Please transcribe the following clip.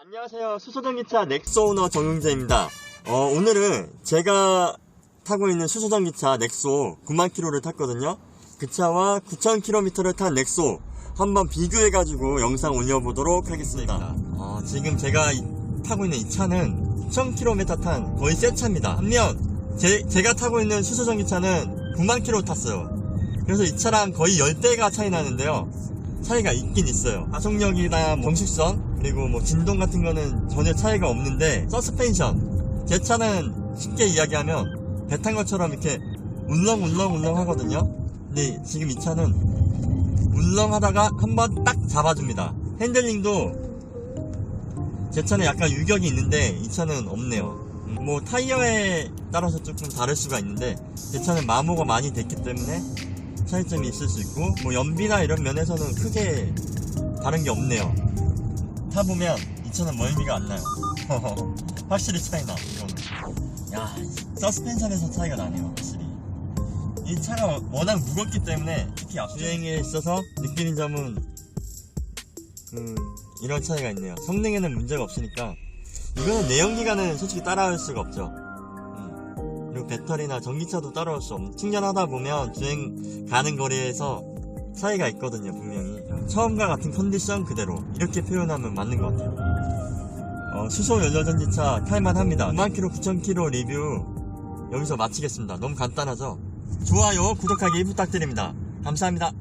안녕하세요. 수소전기차 넥소 오너 정용재입니다. 어, 오늘은 제가 타고 있는 수소전기차 넥소 9만 킬로를 탔거든요. 그 차와 9천 킬로미터를 탄 넥소 한번 비교해가지고 영상 올려보도록 하겠습니다. 어, 지금 제가 이- 타고 있는 이 차는 9천 킬로미터 탄 거의 새 차입니다. 반면 제, 제가 타고 있는 수소전기차는 9만 킬로 탔어요. 그래서 이 차랑 거의 10대가 차이 나는데요. 차이가 있긴 있어요. 가속력이나 뭐 정식선 그리고 뭐 진동 같은 거는 전혀 차이가 없는데 서스펜션 제 차는 쉽게 이야기하면 배 탄 것처럼 이렇게 울렁울렁울렁 하거든요. 근데 지금 이 차는 울렁하다가 한 번 딱 잡아줍니다. 핸들링도 제 차는 약간 유격이 있는데 이 차는 없네요. 음, 뭐 타이어에 따라서 조금 다를 수가 있는데 제 차는 마모가 많이 됐기 때문에 차이점이 있을 수 있고 뭐 연비나 이런 면에서는 크게 다른 게 없네요. 타보면 이 차는 멀미가 안 나요. 확실히 차이나 이거는. 야 서스펜션에서 차이가 나네요 확실히. 이 차가 워낙 무겁기 때문에 특히 앞주행에 있어서 느끼는 점은 음, 이런 차이가 있네요. 성능에는 문제가 없으니까. 이거는 내연기관은 솔직히 따라할 수가 없죠 배터리나 전기차도 따라올 수 없는 충전하다 보면 주행 가는 거리에서 차이가 있거든요 분명히. 처음과 같은 컨디션 그대로 이렇게 표현하면 맞는 것 같아요. 어, 수소 연료전지차 탈만합니다. 9만 킬로 9천 킬로 리뷰 여기서 마치겠습니다. 너무 간단하죠? 좋아요 구독하기 부탁드립니다. 감사합니다